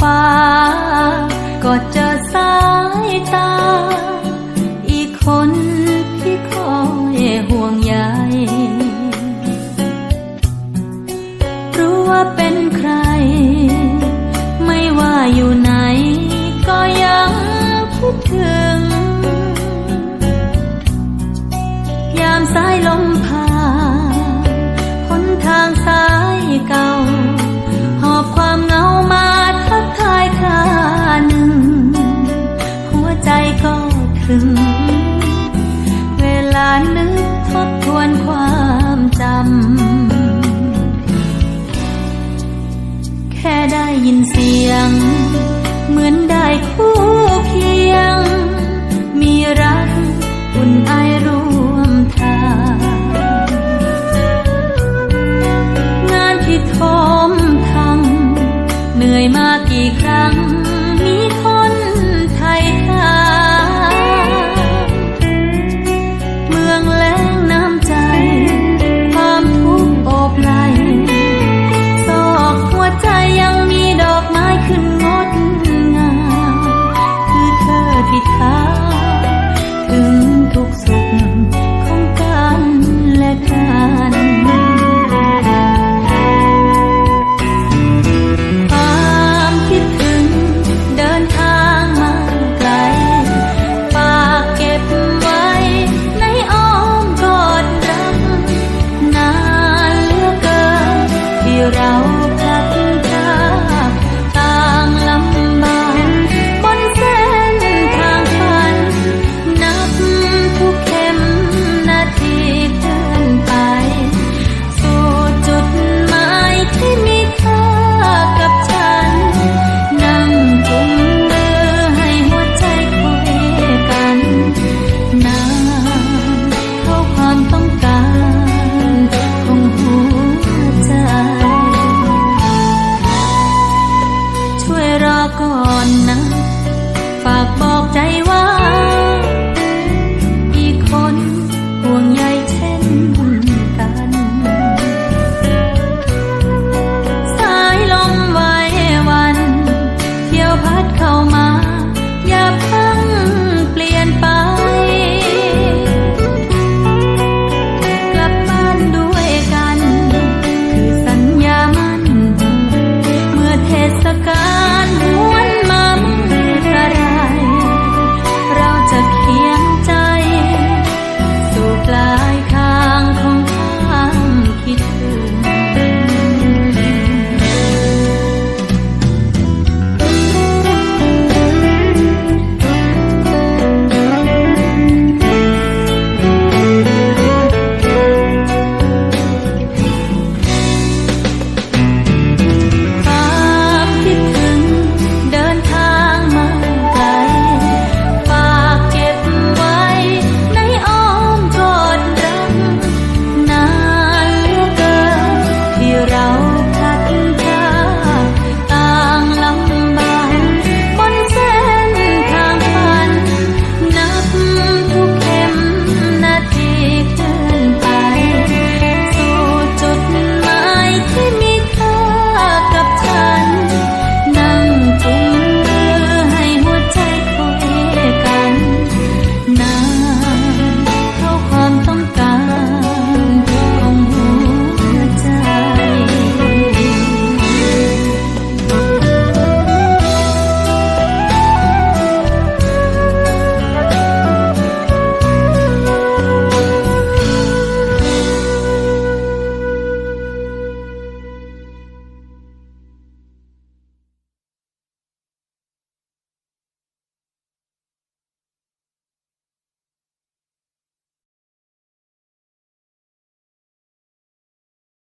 ฟ้า ก็เจอสายตา อีกคนที่คอยห่วงใยรู้ว่าเป็นใคร ไม่ว่าอยู่ไหน ก็ยังคิดถึง ยามสายลมผ่านหนทางสายเก่า นื่อยมากี่ครั้ง